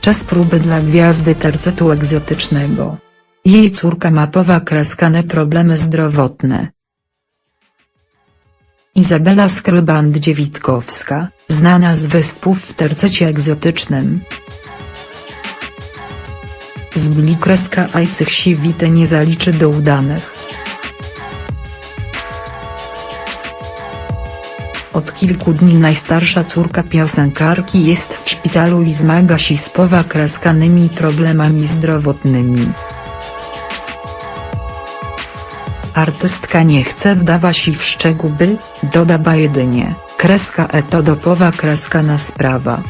Czas próby dla gwiazdy tercetu egzotycznego. Jej córka ma powakraskane problemy zdrowotne. Izabela Skryband-Dziewitkowska, znana z występów w tercecie egzotycznym. Zbli kreska Ajcych Siwite nie zaliczy do udanych. Od kilku dni najstarsza córka piosenkarki jest w szpitalu i zmaga się z powakraskanymi problemami zdrowotnymi. Artystka nie chce wdawać się w szczegóły, doda jedynie, kreska e to dopowa kraskana sprawa.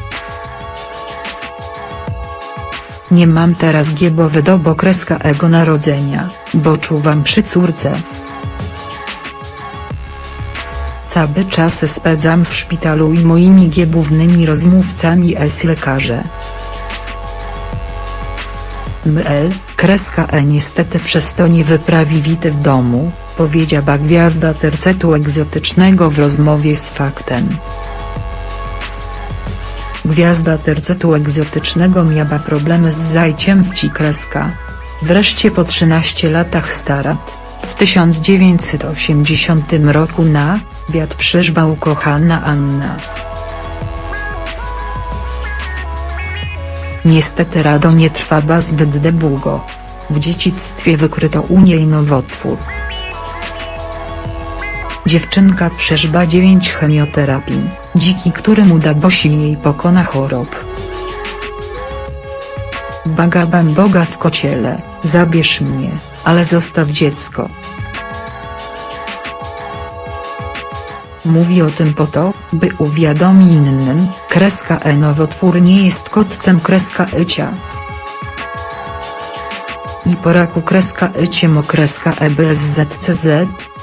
Nie mam teraz giebowy dobo kreska ego narodzenia, bo czuwam przy córce. Cały czas spędzam w szpitalu i moimi giebównymi rozmówcami jest lekarze. ML, kreska E niestety przez to nie wyprawi wity w domu, powiedziała gwiazda tercetu egzotycznego w rozmowie z faktem. Gwiazda tercetu egzotycznego miała problemy z zajciem w ci kreska. Wreszcie po 13 latach starat, w 1980 roku na wiat przyszła ukochana Anna. Niestety rado nie trwała zbyt długo. W dzieciństwie wykryto u niej nowotwór. Dziewczynka przeżywa 9 chemioterapii, dziki którym uda się jej pokona chorób. Bagabam Boga w kociele, zabierz mnie, ale zostaw dziecko. Mówi o tym po to, by uwiadomi innym, kreska e nowotwór nie jest kotcem kreska ecia. I po raku kreska ecie mo kreska e EBSZCZ,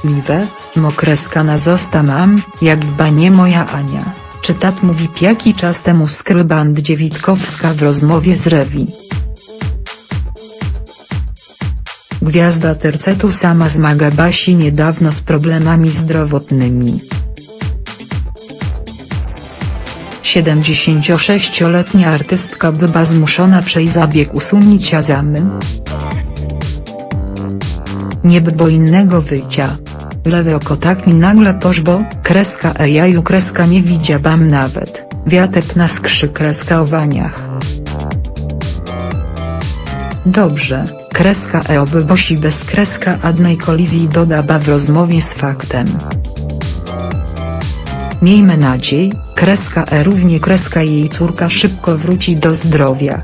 liwe, mo kreska na zosta mam, jak w banie moja Ania, czy tat mówi jaki czas temu skryband Dziewitkowska w rozmowie z Rewi. Gwiazda tercetu sama zmaga Basi niedawno z problemami zdrowotnymi. 76-letnia artystka była zmuszona przejść zabieg usunięcia zamy. Nie było innego wyjścia. Lewe oko tak mi nagle poszło, kreska e jaju kreska nie widziałam nawet, wiatek na skrzy kreska o waniach. Dobrze, kreska e oby bosi bez kreska adnej kolizji dodaba w rozmowie z faktem. Miejmy nadzieję, kreska e równie kreska jej córka szybko wróci do zdrowia.